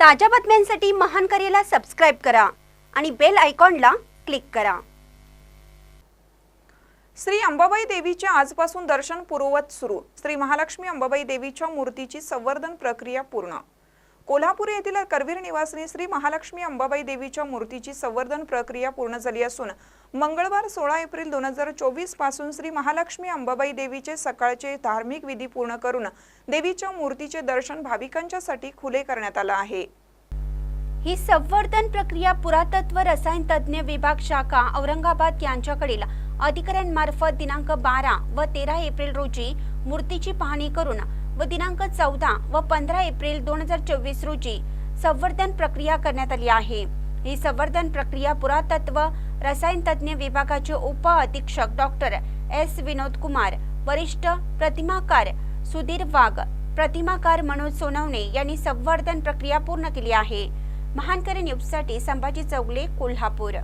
ताज्या बातम्यांसाठी महान करेला सबस्क्राईब करा आणि बेल आयकॉनला क्लिक करा. श्री अंबाबाई देवीचे आजपासून दर्शन पूर्ववत सुरू. श्री महालक्ष्मी अंबाबाई देवीच्या मूर्तीची संवर्धन प्रक्रिया पूर्ण. कोल्हापूर येथील करवीर निवासिनी श्री महालक्ष्मी अंबाबाई देवीच्या मूर्तीची संवर्धन प्रक्रिया पूर्ण झाली असून मंगळवार सोळा एप्रिल दोन हजार चोवीसपासून श्री महालक्ष्मी अंबाबाई देवीचे सकाळचे धार्मिक विधी पूर्ण करून देवीच्या मूर्तीचे दर्शन भाविकांच्यासाठी खुले करण्यात आलं आहे. ही संवर्धन प्रक्रिया पुरातत्व रसायन तज्ज्ञ विभाग शाखा औरंगाबाद यांच्याकडील अधिकाऱ्यांमार्फत दिनांक बारा व तेरा एप्रिल रोजी मूर्तीची पाहणी करून व दिनांक चौदा व पंधरा एप्रिल दोन हजार चोवीस रोजी संवर्धन प्रक्रिया करण्यात आली आहे. ही संवर्धन प्रक्रिया पुरातत्व रसायन तज्ज्ञ विभागाचे उप अधीक्षक डॉक्टर एस विनोद कुमार वरिष्ठ प्रतिमाकार सुधीर वाघ प्रतिमाकार मनोज सोनवणे यांनी संवर्धन प्रक्रिया पूर्ण केली आहे. महानकरी न्यूजसाठी संभाजी चौगले कोल्हापूर.